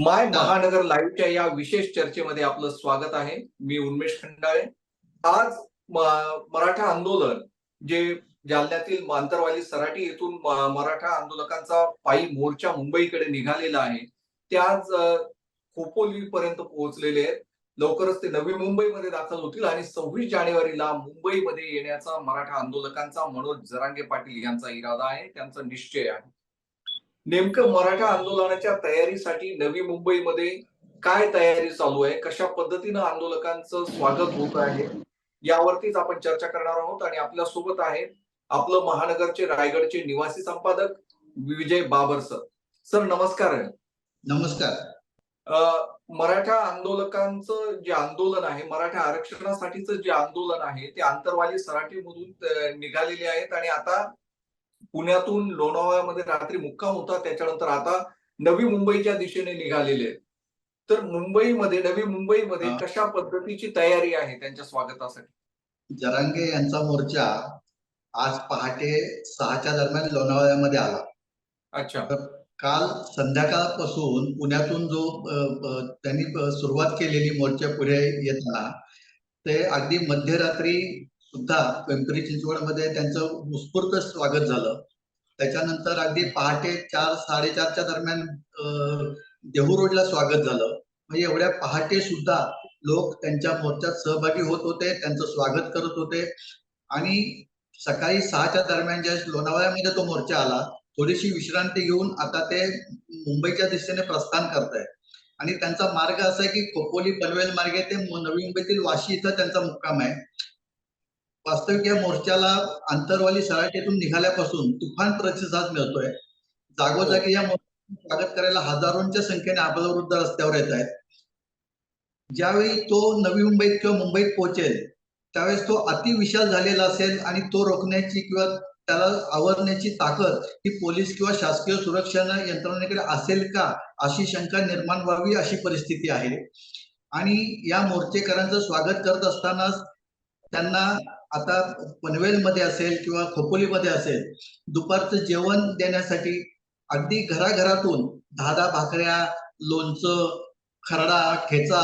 माय महानगर लाईव्हच्या या विशेष चर्चेमध्ये आपलं स्वागत आहे. मी उन्मेष खंडाळे. आज मराठा आंदोलन जे जालन्यातील आंतरवाली सराटी येथून मराठा आंदोलकांचा पायी मोर्चा मुंबईकडे निघालेला आहे. ते आज खोपोली पर्यंत पोहोचलेले आहेत. लवकरच ते नवी मुंबईमध्ये दाखल होतील आणि सव्वीस जानेवारीला मुंबईमध्ये येण्याचा मराठा आंदोलकांचा मनोज जरांगे पाटील यांचा इरादा आहे. त्यांचा निश्चय आहे. नेमकं मराठा आंदोलनाच्या तयारीसाठी नवी मुंबईमध्ये काय तयारी चालू आहे? कशा पद्धतीनं आंदोलकांचं स्वागत होत आहे? यावरतीच आपण चर्चा करणार आहोत आणि आपल्यासोबत आहेत आपलं महानगरचे रायगडचे निवासी संपादक विजय बाबर सर. सर नमस्कार नमस्कार. अं, मराठा आंदोलकांचं जे आंदोलन आहे मराठा आरक्षणासाठीचं जे आंदोलन आहे ते आंतरवाली सराटीमधून निघालेले आहेत आणि आता पुण्यातून लोणावळ्यामध्ये रात्री मुक्काम होता त्याच्यानंतर आता नवी मुंबईच्या दिशेने निघालेले तर मुंबईमध्ये नवी मुंबईमध्ये. कशा पद्धतीची तयारी आहे त्यांच्या स्वागतासाठी? जरांगे यांचा मोर्चा आज पहाटे सहाच्या दरम्यान लोणावळ्यामध्ये आला. अच्छा. काल संध्याकाळपासून पुण्यातून जो त्यांनी सुरुवात केलेली मोर्चा पुढे येताना ते अगदी मध्यरात्री सुद्धा पिंपरी चिंचवडमध्ये त्यांचं उत्स्फूर्त स्वागत झालं. त्याच्यानंतर अगदी पहाटे चार साडेचारच्या दरम्यान देहू रोडला स्वागत झालं. म्हणजे एवढ्या पहाटे सुद्धा लोक त्यांच्या मोर्चात सहभागी होत होते त्यांचं स्वागत करत होते. आणि सकाळी सहाच्या दरम्यान ज्या लोणावळ्यामध्ये तो मोर्चा आला थोडीशी विश्रांती घेऊन आता ते मुंबईच्या दिशेने प्रस्थान करतायत. आणि त्यांचा मार्ग असा आहे की खोपोली पनवेल मार्गे ते नवी मुंबईतील वाशी इथं त्यांचा मुक्काम आहे. वास्तविक या मोर्चाला आंतरवाली सराटीतून निघाल्यापासून तुफान प्रतिसाद मिळतोय. जागोजागी या मोर्चा स्वागत करायला हजारोंच्या संख्येने आबालवृद्ध रस्त्यावर येत आहेत. ज्यावेळी तो नवी मुंबईत किंवा मुंबईत पोहोचेल त्यावेळेस तो अतिविशाल झालेला असेल आणि तो रोखण्याची किंवा त्याला आवरण्याची ताकद ही पोलीस किंवा शासकीय सुरक्षा यंत्रणेकडे असेल का अशी शंका निर्माण व्हावी अशी परिस्थिती आहे. आणि या मोर्चेकरांचं स्वागत करत असतानाच त्यांना आता पनवेलमध्ये असेल किंवा खोपोलीमध्ये असेल दुपारचं जेवण देण्यासाठी अगदी घराघरातून दहा दहा भाकऱ्या लोणचं खरडा ठेचा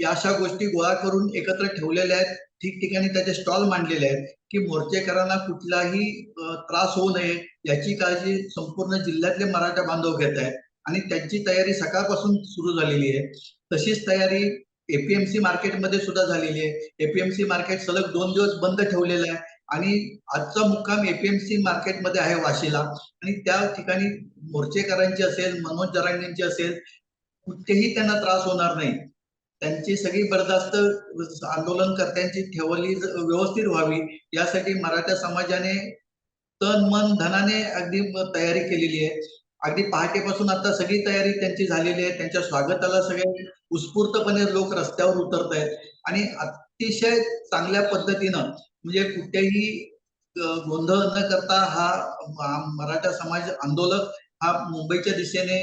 या अशा गोष्टी गोळा करून एकत्र ठेवलेल्या आहेत. ठिकठिकाणी त्याचे स्टॉल मांडलेले आहेत की मोर्चेकरांना कुठलाही त्रास होऊ नये याची काळजी संपूर्ण जिल्ह्यातले मराठा बांधव घेत आहेत. आणि त्यांची तयारी सकाळपासून सुरू झालेली आहे. तशीच तयारी एपीएमसी मार्केटमध्ये सुद्धा झालेली आहे. एपीएमसी मार्केट सलग दोन दिवस बंद ठेवलेलं आहे. आणि आजचा मुक्काम एपीएमसी मार्केटमध्ये आहे वाशीला. आणि त्या ठिकाणी मोर्चेकरांची असेल मनोज जरांगेंची असेल कुठेही त्यांना त्रास होणार नाही. त्यांची सगळी बरदास्त आंदोलनकर्त्यांची ठेवली व्यवस्थित व्हावी. यासाठी मराठा समाजाने तन मन धनाने अगदी तयारी केलेली आहे. अगदी पहाटेपासून आता सगळी तयारी त्यांची झालेली आहे. त्यांच्या स्वागताला सगळे उत्स्फूर्तपणे लोक रस्त्यावर उतरत आहेत. आणि अतिशय चांगल्या पद्धतीनं म्हणजे कुठेही गोंधळ न करता हा मराठा समाज आंदोलक हा मुंबईच्या दिशेने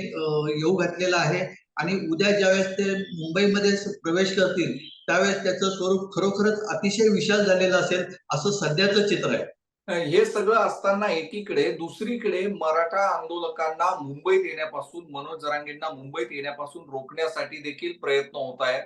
येऊ घातलेला आहे. आणि उद्या ज्यावेळेस ते मुंबईमध्ये प्रवेश करतील त्यावेळेस त्याचं स्वरूप खरोखरच अतिशय विशाल झालेलं असेल असं सध्याचं चित्र आहे. हे सगळं असताना एकीकडे दुसरीकडे मराठा आंदोलकांना मुंबईत येण्यापासून मनोज जरांगेंना मुंबईत येण्यापासून रोखण्यासाठी देखील प्रयत्न होत आहेत.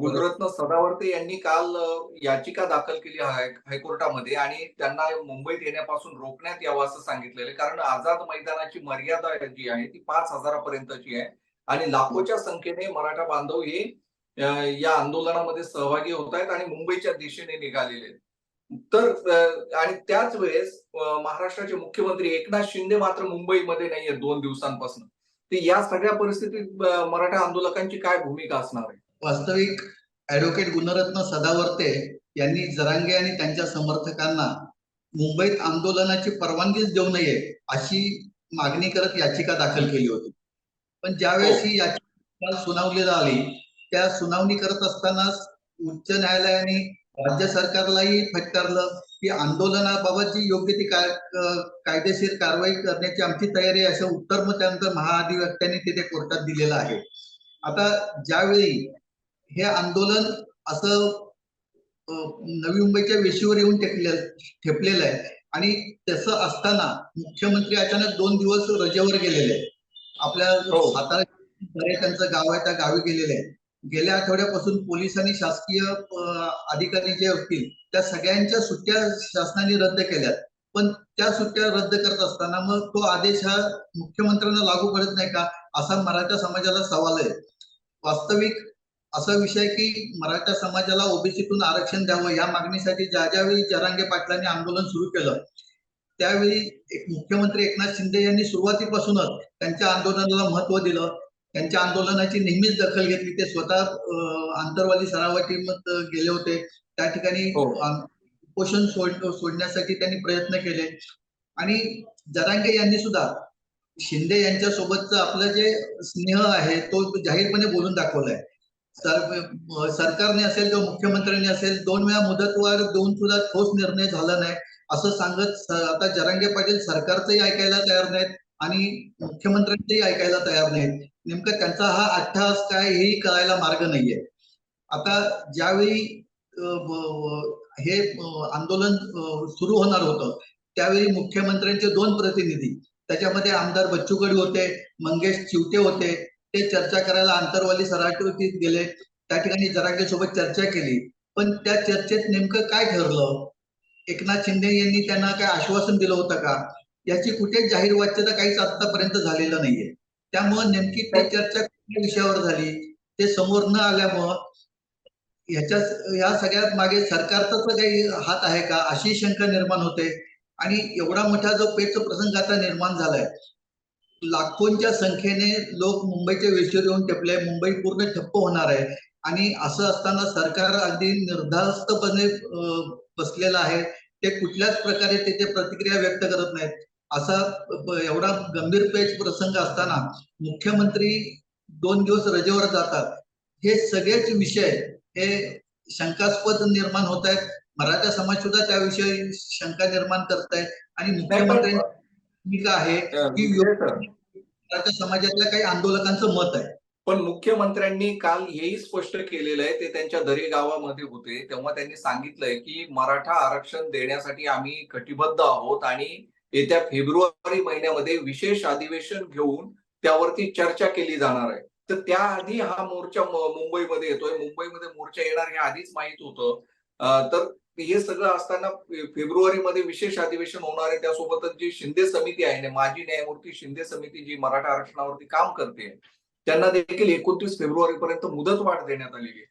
गुणरत्न सदावर्ते यांनी काल याचिका दाखल केली हाय- हायकोर्टामध्ये आणि त्यांना मुंबईत येण्यापासून रोखण्यात यावं असं सांगितलेलं आहे. कारण आझाद मैदानाची मर्यादा जी आहे ती पाच हजारापर्यंतची आहे आणि लाखोच्या संख्येने मराठा बांधव हे या आंदोलनामध्ये सहभागी होत आहेत आणि मुंबईच्या दिशेने निघालेले आहेत. तर आणि त्याच वेळेस महाराष्ट्राचे मुख्यमंत्री एकनाथ शिंदे मात्र मुंबईमध्ये नाहीये दोन दिवसांपासून. तर या सगळ्या परिस्थितीत मराठा आंदोलकांची काय भूमिका असणार आहे? वास्तविक ऍडव्होकेट गुणरत्न सदावर्ते यांनी जरांगे आणि त्यांच्या समर्थकांना मुंबईत आंदोलनाची परवानगीच देऊ नये अशी मागणी करत याचिका दाखल केली होती. पण ज्यावेळेस ही. याचिका काल सुनावली झाली त्या सुनावणी करत असतानाच उच्च न्यायालयाने राज्य सरकारलाही फटकारलं की आंदोलनाबाबत जी योग्य ती काय कायदेशीर कारवाई करण्याची आमची तयारी आहे असं उत्तर मग त्यानंतर महाधिवक्त्यांनी तिथे कोर्टात दिलेलं आहे. आता ज्यावेळी हे आंदोलन असं नवी मुंबईच्या वेशीवर येऊन टेकले ठेपलेलं आहे आणि तसं असताना मुख्यमंत्री अचानक दोन दिवस रजेवर गेलेले आहेत. आपल्या हो. सातारा त्यांचं गाव आहे त्या गावी गेलेले आहेत. गेल्या आठवड्यापासून पोलीस आणि शासकीय अधिकारी जे असतील त्या सगळ्यांच्या सुट्ट्या शासनाने रद्द केल्यात. पण त्या सुट्ट्या रद्द करत असताना मग तो आदेश हा मुख्यमंत्र्यांना लागू पडत नाही का? असा मराठा समाजाला सवाल आहे. वास्तविक असा विषय की मराठा समाजाला ओबीसीतून आरक्षण द्यावं या मागणीसाठी ज्या ज्यावेळी जरांगे पाटलांनी आंदोलन सुरू केलं त्यावेळी एक मुख्यमंत्री एकनाथ शिंदे यांनी सुरुवातीपासूनच त्यांच्या आंदोलनाला महत्त्व दिलं. त्यांच्या आंदोलनाची नेहमीच दखल घेतली. ते स्वतः अं, आंतरवाली सरावाची मत गेले होते. त्या ठिकाणी हो. उपोषण सोड सोडण्यासाठी त्यांनी प्रयत्न केले. आणि जरांगे यांनी सुद्धा शिंदे यांच्या सोबतचं आपलं जे स्नेह आहे तो जाहीरपणे बोलून दाखवलाय. सर सरकारने असेल किंवा मुख्यमंत्र्यांनी असेल दोन वेळा मुदतवाढ देऊन सुद्धा ठोस निर्णय झाला नाही. असं सांगत आता जरांगे पाटील सरकारचंही ऐकायला तयार नाहीत आणि मुख्यमंत्र्यांचंही ऐकायला तयार नाहीत. नेमकं त्यांचा हा अट्टहास काय हेही कळायला मार्ग नाहीये. आता ज्यावेळी हे आंदोलन सुरू होणार होतं त्यावेळी मुख्यमंत्र्यांचे दोन प्रतिनिधी त्याच्यामध्ये आमदार बच्चू कडू होते मंगेश चिवटे होते ते चर्चा करायला आंतरवाली सराटीत गेले त्या ठिकाणी जरांगे सोबत चर्चा केली. पण त्या चर्चेत नेमकं काय ठरलं? एकनाथ शिंदे यांनी त्यांना काय आश्वासन दिलं होतं का? याची कुठेच जाहीर वाच्यता काहीच आतापर्यंत झालेलं नाहीये. त्यामुळे नेमकी ती चर्चा कुठल्या विषयावर झाली? ते समोर न आल्यामुळं ह्याच्या या सगळ्यात मागे सरकारचा काही हात आहे का? अशी शंका निर्माण होते. आणि एवढा मोठा जो पेच प्रसंग आता निर्माण झालाय. लाखोंच्या संख्येने लोक मुंबईच्या वेशीवर येऊन ठेपले मुंबई पूर्ण ठप्प होणार आहे. आणि असं असताना सरकार अगदी निर्धास्तपणे बसलेलं आहे. ते कुठल्याच प्रकारे तिथे प्रतिक्रिया व्यक्त करत नाहीत. असा एवढा गंभीर पेच प्रसंग असताना मुख्यमंत्री दोन दिवस रजेवर जातात. हे सगळेच विषय हे शंकास्पद निर्माण होत आहेत मराठा समाज सुद्धा त्याविषयी शंका निर्माण करत आहे आणि मुख्यमंत्र्यांची भूमिका आहे की मराठा समाजातल्या काही आंदोलकांचं मत आहे. पण मुख्यमंत्र्यांनी काल हेही स्पष्ट केलेलं आहे ते त्यांच्या दरे गावामध्ये होते. तेव्हा त्यांनी सांगितलंय की मराठा आरक्षण देण्यासाठी आम्ही कटिबद्ध आहोत आणि येत्या फेब्रुवारी महिन्यामध्ये विशेष अधिवेशन घेऊन त्यावरती चर्चा केली जाणार आहे. तर त्याआधी हा मोर्चा मुंबईमध्ये येतोय. मुंबईमध्ये मोर्चा येणार हे आधीच माहीत होतं. तर हे सगळं असताना फेब्रुवारीमध्ये विशेष अधिवेशन होणार आहे. त्यासोबतच जी शिंदे समिती आहे माजी न्यायमूर्ती शिंदे समिती जी मराठा आरक्षणावरती काम करते त्यांना देखील एकोणतीस फेब्रुवारी पर्यंत मुदतवाढ देण्यात आलेली आहे.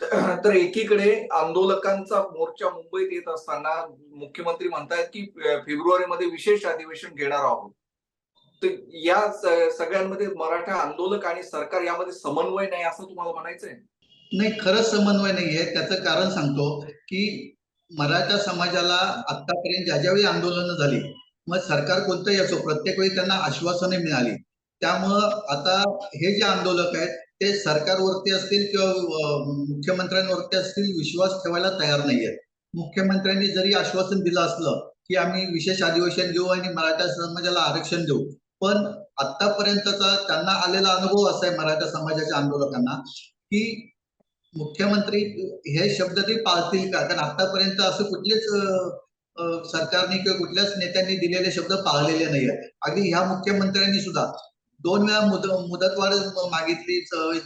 तर एकीकडे आंदोलकांचा मोर्चा मुंबईत येत असताना मुख्यमंत्री म्हणतायत की फेब्रुवारीमध्ये विशेष अधिवेशन घेणार आहोत. तर या सगळ्यांमध्ये मराठा आंदोलक आणि सरकार यामध्ये समन्वय नाही असं तुम्हाला म्हणायचंय? नाही खरंच समन्वय नाहीये. त्याचं कारण सांगतो की मराठा समाजाला आतापर्यंत ज्या ज्यावेळी आंदोलनं झाली मग सरकार कोणतंही असो प्रत्येक वेळी त्यांना आश्वासने मिळाली. त्यामुळं आता हे जे आंदोलक आहेत ते सरकारवरती असतील किंवा मुख्यमंत्र्यांवरती असतील विश्वास ठेवायला तयार नाहीयेत. मुख्यमंत्र्यांनी जरी आश्वासन दिलं असलं की आम्ही विशेष अधिवेशन घेऊ आणि मराठा समाजाला आरक्षण देऊ पण आतापर्यंतचा त्यांना आलेला अनुभव असा आहे मराठा समाजाच्या आंदोलकांना की मुख्यमंत्री हे शब्द ते पाळतील का? कारण आतापर्यंत असं कुठलेच सरकारने किंवा कुठल्याच नेत्यांनी दिलेले शब्द पाळलेले नाही आहेत अगदी ह्या मुख्यमंत्र्यांनी सुद्धा दोन वेळा मुद मुदतवाढ मागितली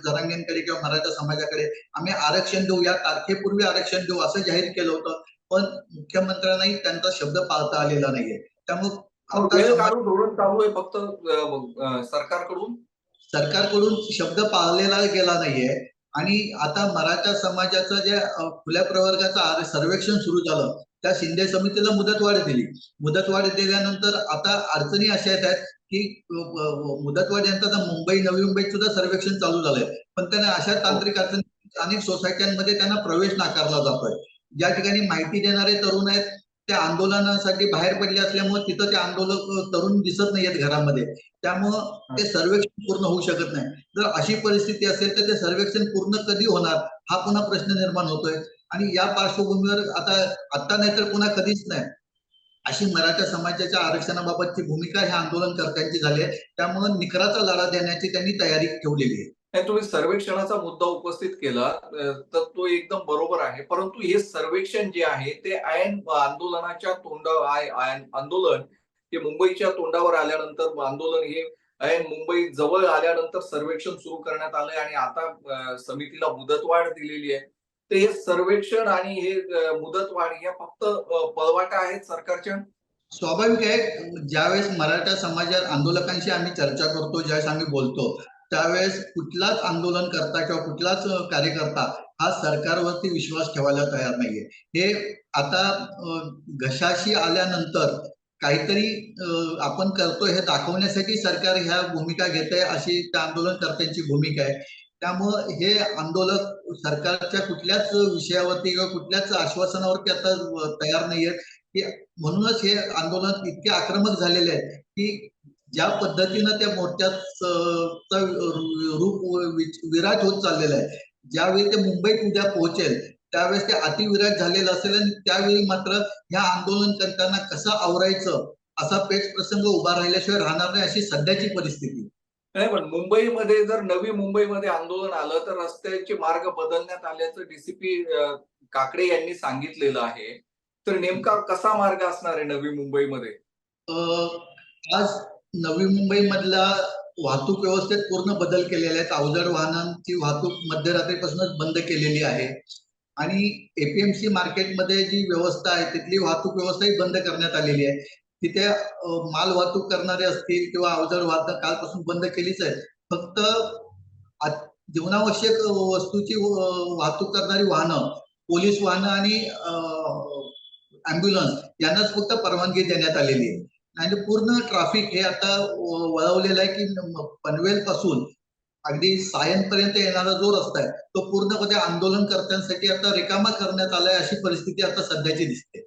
जरांगेंकडे किंवा मराठा समाजाकडे. आम्ही आरक्षण देऊ या तारखेपूर्वी आरक्षण देऊ असं जाहीर केलं होतं. पण मुख्यमंत्र्यांनाही त्यांचा शब्द पाळता आलेला नाहीये. त्यामुळे धोरण चालू आहे फक्त सरकारकडून? सरकारकडून शब्द पाळलेला गेला नाहीये. आणि आता मराठा समाजाचं जे खुल्या प्रवर्गाचं सर्वेक्षण सुरू झालं त्या शिंदे समितीला मुदतवाढ दिली. मुदतवाढ दिल्यानंतर आता अडचणी अशा येत आहेत की मुदतवाढ यांचं आता मुंबई नवी मुंबईत सुद्धा सर्वेक्षण चालू झालंय. पण त्यांना अशा तांत्रिक अडचणी अनेक सोसायट्यांमध्ये त्यांना प्रवेश नाकारला जातोय. ज्या ठिकाणी माहिती देणारे तरुण आहेत ते आंदोलनासाठी बाहेर पडले असल्यामुळे तिथं ते आंदोलक तरुण दिसत नाहीयेत घरामध्ये. त्यामुळं ते सर्वेक्षण पूर्ण होऊ शकत नाही. जर अशी परिस्थिती असेल तर ते सर्वेक्षण पूर्ण कधी होणार हा पुन्हा प्रश्न निर्माण होतोय. आणि या पार्श्वभूमीवर आता आता नाही तर पुन्हा कधीच नाही. अशी मराठा समाजाच्या आरक्षणाबाबतची भूमिका ह्या आंदोलनकर्त्यांची झाली आहे. त्यामुळे निकराचा लढा देण्याची त्यांनी तयारी ठेवलेली आहे. नाही तुम्ही सर्वेक्षणाचा मुद्दा उपस्थित केला तर तो एकदम बरोबर आहे. परंतु हे सर्वेक्षण जे आहे ते आयन आंदोलनाच्या तोंडा आय- आंदोलन हे मुंबईच्या तोंडावर आल्यानंतर आंदोलन हे ऐन मुंबई जवळ आल्यानंतर सर्वेक्षण सुरू करण्यात आलंय आणि आता समितीला मुदतवाढ दिलेली आहे. ते सर्वेक्षण आणि हे मुदतवाढ या फक्त पळवाटा आहेत सरकारच्या. स्वाभाविक आहे ज्यावेळेस मराठा समाजात आंदोलकांशी आम्ही चर्चा करतो ज्यावेळेस आम्ही बोलतो त्यावेळेस कुठलाच आंदोलन करता किंवा कुठलाच कार्यकर्ता हा सरकारवरती विश्वास ठेवायला तयार नाहीये. हे आता घशाशी आल्यानंतर काहीतरी आपण करतो हे दाखवण्यासाठी सरकार ह्या भूमिका घेत आहे अशी त्या आंदोलनकर्त्यांची भूमिका आहे. त्यामुळं हे आंदोलक सरकारच्या कुठल्याच विषयावरती किंवा कुठल्याच आश्वासनावरती आता तयार तयार नाहीयेत. की म्हणूनच हे आंदोलन इतके आक्रमक झालेले आहे की ज्या पद्धतीनं त्या मोर्चात रूप विराट होत चाललेलं आहे. ज्यावेळी ते मुंबईत उद्या पोहोचेल त्यावेळेस ते अतिविराट झालेलं असेल आणि त्यावेळी मात्र ह्या आंदोलन करताना कसं आवरायचं असा पेच प्रसंग उभा राहिल्याशिवाय राहणार नाही अशी सध्याची परिस्थिती. नाही पण मुंबईमध्ये जर नवी मुंबईमध्ये आंदोलन आलं तर रस्त्याचे मार्ग बदलण्यात आल्याचं डीसीपी काकडे यांनी सांगितलेलं आहे. तर नेमका कसा मार्ग असणार आहे नवी मुंबईमध्ये? आज नवी मुंबईमधला वाहतूक व्यवस्थेत पूर्ण बदल केलेले आहेत. अवजड वाहनांची वाहतूक मध्यरात्रीपासूनच बंद केलेली आहे. आणि एपीएमसी मार्केटमध्ये जी व्यवस्था आहे तिथली वाहतूक व्यवस्थाही बंद करण्यात आलेली आहे. तिथे माल वाहतूक करणारे असतील किंवा अवजड वाहतूक कालपासून बंद केलीच आहे फक्त जीवनावश्यक वस्तूची वाहतूक करणारी वाहनं पोलीस वाहनं आणि अँब्युलन्स यांनाच फक्त परवानगी देण्यात आलेली आहे. आणि पूर्ण ट्रॅफिक हे आता वळवलेलं आहे की पनवेल पासून अगदी सायनपर्यंत येणारा जो रस्ता आहे तो पूर्णपणे आंदोलनकर्त्यांसाठी आता रिकामा करण्यात आलाय अशी परिस्थिती आता सध्याची दिसते.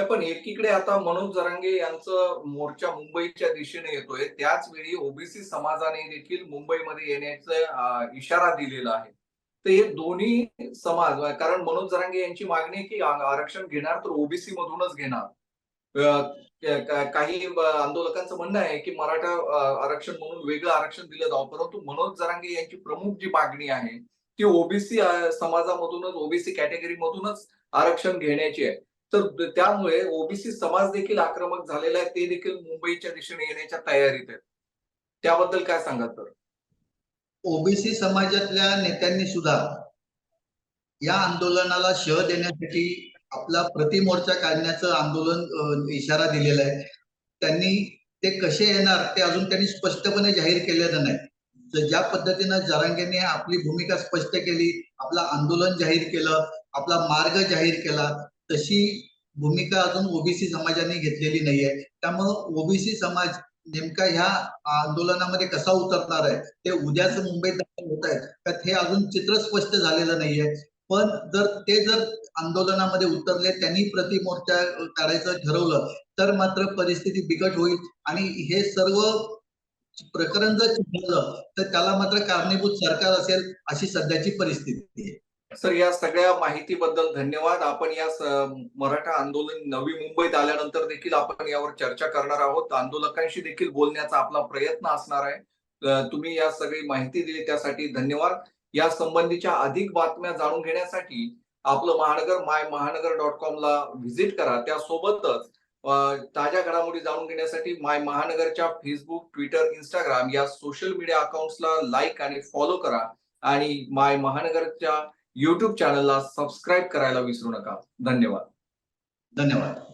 नाही, पण एकीकडे आता मनोज जरांगे यांचं मोर्चा मुंबईच्या दिशेने येतोय. त्याच वेळी ओबीसी समाजाने देखील मुंबईमध्ये येण्याचा इशारा दिलेला आहे. तर हे दोन्ही समाज कारण मनोज जरांगे यांची मागणी की आरक्षण घेणार तर ओबीसी मधूनच घेणार काही आंदोलकांचं म्हणणं आहे की मराठा आरक्षण म्हणून वेगळं आरक्षण दिलं जावं. परंतु मनोज जरांगे यांची प्रमुख जी मागणी आहे ती ओबीसी समाजामधूनच ओबीसी कॅटेगरी मधूनच आरक्षण घेण्याची आहे. तर त्यामुळे ओबीसी समाज देखील आक्रमक झालेला आहे ते देखील मुंबईच्या दिशेने येण्याच्या तयारीत आहेत. त्याबद्दल काय सांगा तर? ओबीसी समाजातल्या नेत्यांनी सुद्धा या आंदोलनाला शह देण्यासाठी आपला प्रतिमोर्चा काढण्याचं आंदोलन इशारा दिलेला आहे. त्यांनी ते कसे येणार ते अजून त्यांनी स्पष्टपणे जाहीर केलेलं नाही. ज्या पद्धतीनं जरांगेने आपली भूमिका स्पष्ट केली आपलं आंदोलन जाहीर केलं आपला मार्ग जाहीर केला तशी भूमिका अजून ओबीसी समाजाने घेतलेली नाहीये. त्यामुळं ओबीसी समाज नेमका ह्या आंदोलनामध्ये कसा उतरणार आहे? ते उद्याच मुंबईत दाखल होत आहेत. का हे अजून चित्र स्पष्ट झालेलं नाहीये. पण जर ते जर आंदोलनामध्ये उतरले त्यांनी प्रतिमोर्चा काढायचं ठरवलं तर मात्र परिस्थिती बिकट होईल. आणि हे सर्व प्रकरण जर चिघळलं तर त्याला मात्र कारणीभूत सरकार असेल अशी सध्याची परिस्थिती आहे. सर या सगळ्या माहितीबद्दल धन्यवाद. आपण या मराठा आंदोलन नवी मुंबईत आल्यानंतर देखील आपण यावर चर्चा करणार आहोत. आंदोलकांशी देखील बोलण्याचा आपला प्रयत्न असणार आहे. तुम्ही या सगळी माहिती दिली त्यासाठी धन्यवाद. या संबंधीच्या अधिक बातम्या जाणून घेण्यासाठी आपलं महानगर माय महानगर डॉट कॉम ला व्हिजिट करा. त्यासोबतच ताज्या घडामोडी जाणून घेण्यासाठी माय महानगरच्या फेसबुक ट्विटर इंस्टाग्राम या सोशल मीडिया अकाउंट्सला लाईक आणि फॉलो करा. आणि माय महानगरच्या युट्यूब चॅनलला सबस्क्राईब करायला विसरू नका. धन्यवाद. धन्यवाद.